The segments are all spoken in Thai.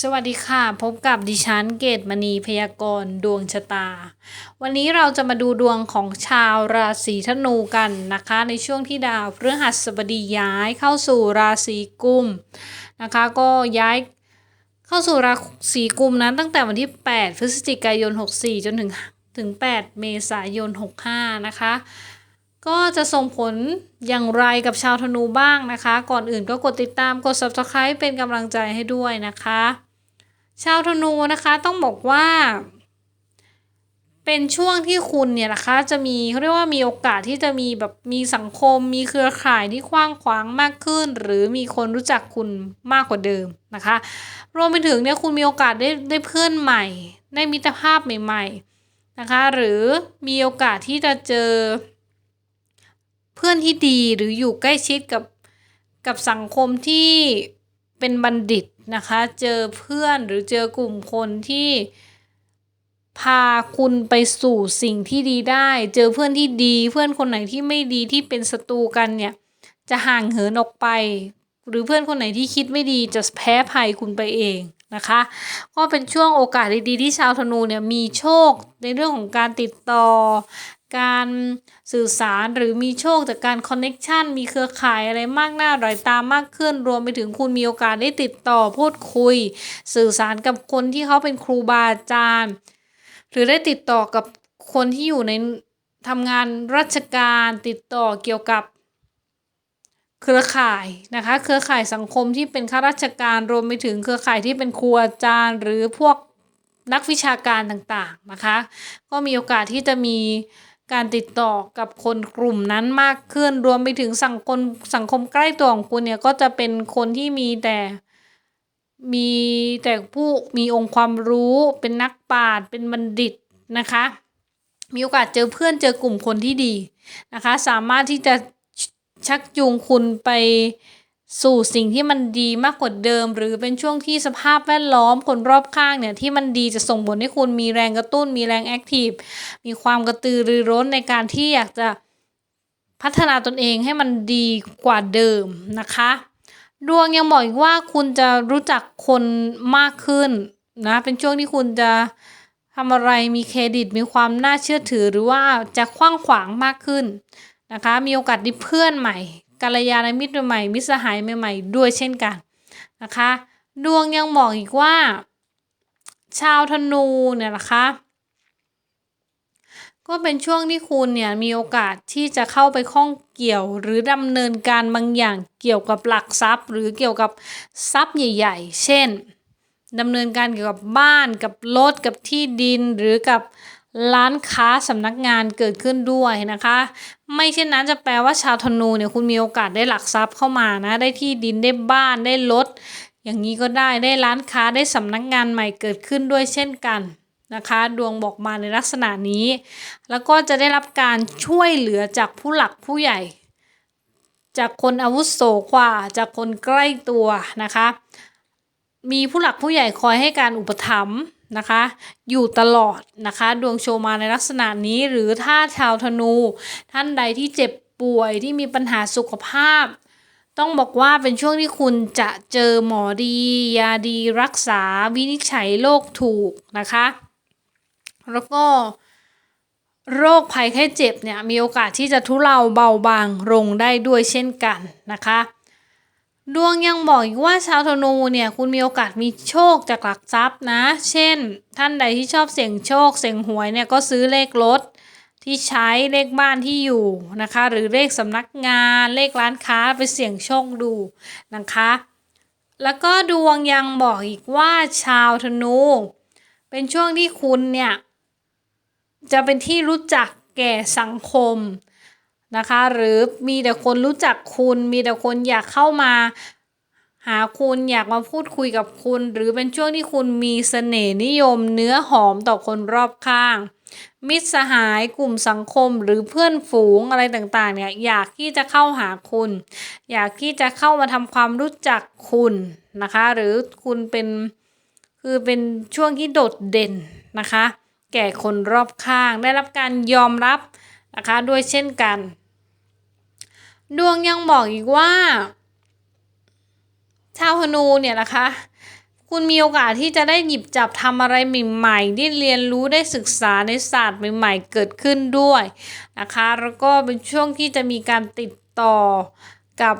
สวัสดีค่ะ พบกับดิฉันเกตมณีพยากรณ์ดวงชะตา วันนี้เราจะมาดูดวงของชาวราศีธนูกันนะคะ ในช่วงที่ดาวพฤหัสบดีย้ายเข้าสู่ราศีกุมนะคะ ก็ย้ายเข้าสู่ราศีกุมนั้นตั้งแต่วันที่ 8 พฤศจิกายน 64 จนถึงถึง 8 เมษายน 65 นะคะ ก็จะส่งผลอย่างไรกับชาวธนูบ้างนะคะ ก่อนอื่นก็กดติดตามกด subscribe เป็นกำลังใจให้ด้วยนะคะ ชาวธนูนะคะต้องบอกว่า เป็นช่วงที่คุณเนี่ยนะคะจะมีเขาเรียกว่ามีโอกาสที่จะมีแบบมีสังคม มีเครือข่ายที่กว้างขวางมากขึ้น หรือมีคนรู้จักคุณมากกว่าเดิมนะคะ รวมไปถึงเนี่ยคุณมีโอกาสได้ได้เพื่อนใหม่ ได้มิตรภาพใหม่ ๆนะคะ หรือมีโอกาสที่จะเจอ เพื่อนที่ดีหรืออยู่ใกล้ชิดกับกับสังคมที่เป็นบัณฑิตนะคะ เจอเพื่อนหรือเจอกลุ่มคนที่พาคุณไปสู่สิ่งที่ดีได้ เจอเพื่อนที่ดี เพื่อนคนไหนที่ไม่ดีที่เป็นศัตรูกันเนี่ย จะห่างเหินออกไป หรือเพื่อนคนไหนที่คิดไม่ดีจะแพ้ภัยคุณไปเองนะคะ ก็เป็นช่วงโอกาสดีๆที่ชาวธนูเนี่ยมีโชคในเรื่องของการติดต่อ การสื่อสารหรือมีโชคจากการคอนเน็ชันมีเครือข่ายอะไรมากหน้าร่อยตามมากขึ้น รวมไปถึงคุณมีโอกาสได้ติดต่อพูดคุย สื่อสารกับคนที่เขาเป็นครูบาอาจารย์ หรือได้ติดต่อกับคนที่อยู่ในทำงานราชการติดต่อเกี่ยวกับเครือข่ายนะคะ เครือข่ายสังคมที่เป็นข้าราชการรวมไปถึงเครือข่ายที่เป็นครูอาจารย์ หรือพวกนักวิชาการต่างๆนะคะ ก็มีโอกาสที่จะมี การติดต่อกับคนกลุ่มนั้นมากขึ้นรวมไปถึงสังคมสังคมใกล้ตัวของคุณเนี่ยก็จะเป็นคนที่มีแต่มีแต่ผู้มีองค์ความรู้เป็นนักปราชญ์เป็นบัณฑิตนะคะ มีโอกาสเจอเพื่อนเจอกลุ่มคนที่ดีนะคะ สามารถที่จะชักจูงคุณไป สู่สิ่งที่มันดีมากกว่าเดิม หรือเป็นช่วงที่สภาพแวดล้อมคนรอบข้างเนี่ยที่มันดีจะส่งผลให้คุณมีแรงกระตุ้น มีแรงแอคทีฟมีความกระตือรือร้นในการที่อยากจะพัฒนาตนเองให้มันดีกว่าเดิมนะคะ ดวงยังบอกอีกว่าคุณจะรู้จักคนมากขึ้นนะเป็นช่วงที่คุณจะทำอะไรมีเครดิตมีความน่าเชื่อถือหรือว่าจะคว้างขวางมากขึ้นนะคะ มีโอกาสได้เพื่อนใหม่ กัลยาณมิตรใหม่มิตรสหายใหม่ๆด้วยเช่นกันนะคะ ดวงยังบอกอีกว่า ชาวธนูเนี่ยนะคะก็เป็นช่วงที่คุณเนี่ยมีโอกาสที่จะเข้าไปข้องเกี่ยวหรือดำเนินการบางอย่างเกี่ยวกับหลักทรัพย์ หรือเกี่ยวกับทรัพย์ใหญ่ ๆ เช่นดำเนินการเกี่ยวกับบ้านกับรถกับที่ดินหรือกับ ร้านค้าสำนักงานเกิดขึ้นด้วยนะคะ ไม่เช่นนั้นจะแปลว่าชาวธนูเนี่ยคุณมีโอกาสได้หลักทรัพย์เข้ามานะ ได้ที่ดินได้บ้านได้รถอย่างนี้ก็ได้ได้ร้านค้าได้สำนักงานใหม่เกิดขึ้นด้วยเช่นกันนะคะ ดวงบอกมาในลักษณะนี้ แล้วก็จะได้รับการช่วยเหลือจากผู้หลักผู้ใหญ่ จากคนอาวุโสกว่าจากคนใกล้ตัวนะคะ มีผู้หลักผู้ใหญ่คอยให้การอุปถัมภ์ นะคะ อยู่ตลอดนะคะ ดวงโชว์มาในลักษณะนี้หรือถ้าชาวธนู ท่านใดที่เจ็บป่วยที่มีปัญหาสุขภาพ ต้องบอกว่าเป็นช่วงที่คุณจะเจอหมอดี ยาดีรักษาวินิจฉัยโรคถูกนะคะ แล้วก็โรคภัยไข้เจ็บเนี่ยมีโอกาสที่จะทุเลาเบาบางลงได้ด้วยเช่นกันนะคะ ดวงยังบอกอีกว่าชาวธนูเนี่ยคุณมีโอกาสมีโชคจากหลักทรัพย์นะ เช่น ท่านใดที่ชอบเสี่ยงโชค เสี่ยงหวยเนี่ยก็ซื้อเลขรถที่ใช้เลขบ้านที่อยู่นะคะ หรือเลขสำนักงานเลขร้านค้าไปเสี่ยงโชคดูนะคะ แล้วก็ดวงยังบอกอีกว่าชาวธนู เป็นช่วงที่คุณเนี่ยจะเป็นที่รู้จักแก่สังคม นะคะ หรือมีแต่คนรู้จักคุณ มีแต่คนอยากเข้ามาหาคุณอยากมาพูดคุยกับคุณ หรือเป็นช่วงที่คุณมีเสน่ห์นิยมเนื้อหอมต่อคนรอบข้าง มิตรสหายกลุ่มสังคมหรือเพื่อนฝูงอะไรต่างๆเนี่ยอยากที่จะเข้าหาคุณ อยากที่จะเข้ามาทำความรู้จักคุณนะคะ หรือคุณเป็นคือเป็นช่วงที่โดดเด่นนะคะ แก่คนรอบข้าง ได้รับการยอมรับ นะคะด้วยเช่นกัน ดวงยังบอกอีกว่า ชาวธนูเนี่ยนะคะ คุณมีโอกาสที่จะได้หยิบจับทำอะไรใหม่ๆได้เรียนรู้ได้ศึกษาในศาสตร์ใหม่ ๆ เกิดขึ้นด้วยนะคะ แล้วก็เป็นช่วงที่จะมีการติดต่อกับ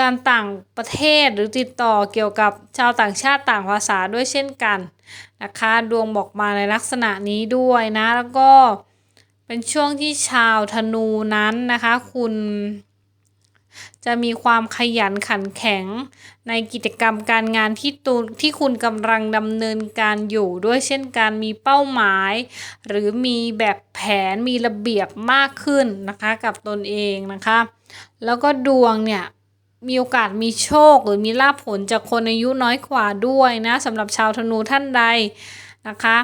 การต่างประเทศหรือติดต่อเกี่ยวกับชาวต่างชาติต่างภาษาด้วยเช่นกันนะคะ ดวงบอกมาในลักษณะนี้ด้วยนะ แล้วก็ เป็นช่วงที่ชาวธนูนั้นนะคะ คุณจะมีความขยันขันแข็งในกิจกรรมการงานที่ตูที่คุณกำลังดำเนินการอยู่ด้วยเช่นการมีเป้าหมาย หรือมีแบบแผนมีระเบียบมากขึ้นนะคะกับตนเองนะคะ แล้วก็ดวงเนี่ยมีโอกาสมีโชคหรือมีลาภผลจากคนอายุน้อยกว่าด้วยนะสำหรับชาวธนูท่านใดนะคะ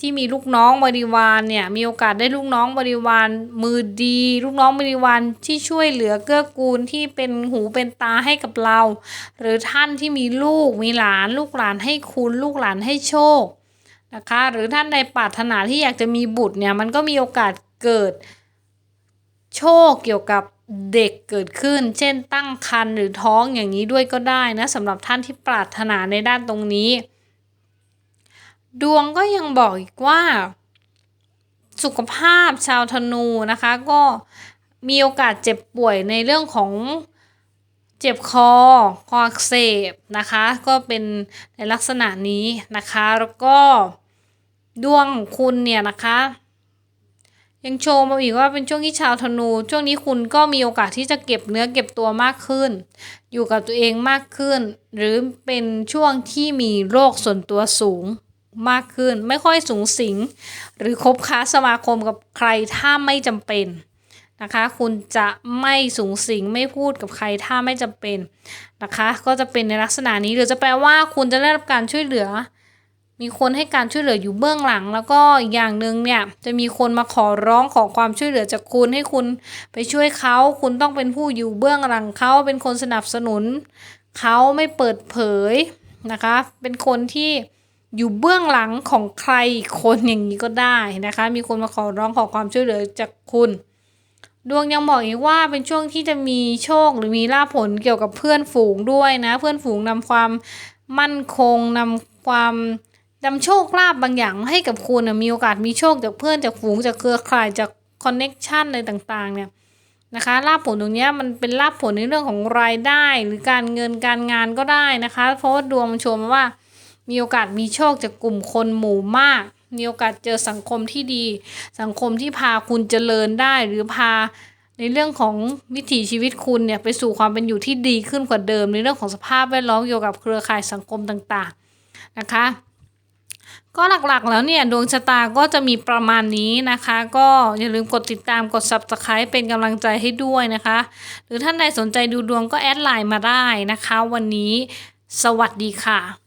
ที่มีลูกน้องบริวารเนี่ยมีโอกาสได้ลูกน้องบริวารมือดี ลูกน้องบริวารที่ช่วยเหลือเกื้อกูลที่เป็นหูเป็นตาให้กับเรา หรือท่านที่มีลูกมีหลาน ลูกหลานให้คุณลูกหลานให้โชคนะคะหรือท่านใดปรารถนาที่อยากจะมีบุตรเนี่ยมันก็มีโอกาสเกิดโชคเกี่ยวกับเด็กเกิดขึ้น เช่นตั้งครรภ์หรือท้องอย่างนี้ด้วยก็ได้นะสำหรับท่านที่ปรารถนาในด้านตรงนี้ ดวงก็ยังบอกอีกว่า สุขภาพชาวธนูนะคะ ก็มีโอกาสเจ็บป่วยในเรื่องของเจ็บคอ คออักเสบนะคะ ก็เป็นในลักษณะนี้นะคะ แล้วก็ดวงคุณเนี่ยนะคะยังโชว์มาอีกว่าเป็นช่วงที่ชาวธนู ช่วงนี้คุณก็มีโอกาสที่จะเก็บเนื้อเก็บตัวมากขึ้น อยู่กับตัวเองมากขึ้น หรือเป็นช่วงที่มีโรคส่วนตัวสูง มากขึ้น ไม่ค่อยสูงสิง หรือคบค้าสมาคมกับใครถ้าไม่จำเป็นนะคะ คุณจะไม่สูงสิงไม่พูดกับใครถ้าไม่จำเป็นนะคะ ก็จะเป็นในลักษณะนี้หรือจะแปลว่าคุณจะได้รับการช่วยเหลือ มีคนให้การช่วยเหลืออยู่เบื้องหลัง แล้วก็อีกอย่างหนึ่งเนี่ยจะมีคนมาขอร้องขอความช่วยเหลือจากคุณให้คุณไปช่วยเขา คุณต้องเป็นผู้อยู่เบื้องหลังเขาเป็นคนสนับสนุนเขาไม่เปิดเผยนะคะ เป็นคนที่ อยู่เบื้องหลังของใครคนอย่างนี้ก็ได้นะคะ มีคนมาขอร้องขอความช่วยเหลือจากคุณ ดวงยังบอกอีกว่าเป็นช่วงที่จะมีโชคหรือมีลาภผลเกี่ยวกับเพื่อนฝูงด้วยนะ เพื่อนฝูงนำความมั่นคงนำความนำโชคลาภบางอย่างให้กับคุณมีโอกาสมีโชคจากเพื่อนจากฝูงจากเครือข่ายจากคอนเน็กชันอะไรต่างๆ เนี่ยนะคะลาภผลตรงนี้มันเป็นลาภผลในเรื่องของรายได้หรือการเงินการงานก็ได้นะคะ เพราะว่าดวงมันชมว่า มีโอกาสมีโชคจากกลุ่มคนหมู่มาก มีโอกาสเจอสังคมที่ดี สังคมที่พาคุณเจริญได้หรือพาในเรื่องของวิถีชีวิตคุณเนี่ยไปสู่ความเป็นอยู่ที่ดีขึ้นกว่าเดิม ในเรื่องของสภาพแวดล้อมเกี่ยวกับเครือข่ายสังคมต่างๆนะคะ ก็หลักๆแล้วเนี่ยดวงชะตาก็จะมีประมาณนี้นะคะ ก็อย่าลืมกดติดตามกด subscribe เป็นกำลังใจให้ด้วยนะคะ หรือท่านใดสนใจดูดวงก็แอดไลน์มาได้นะคะ วันนี้สวัสดีค่ะ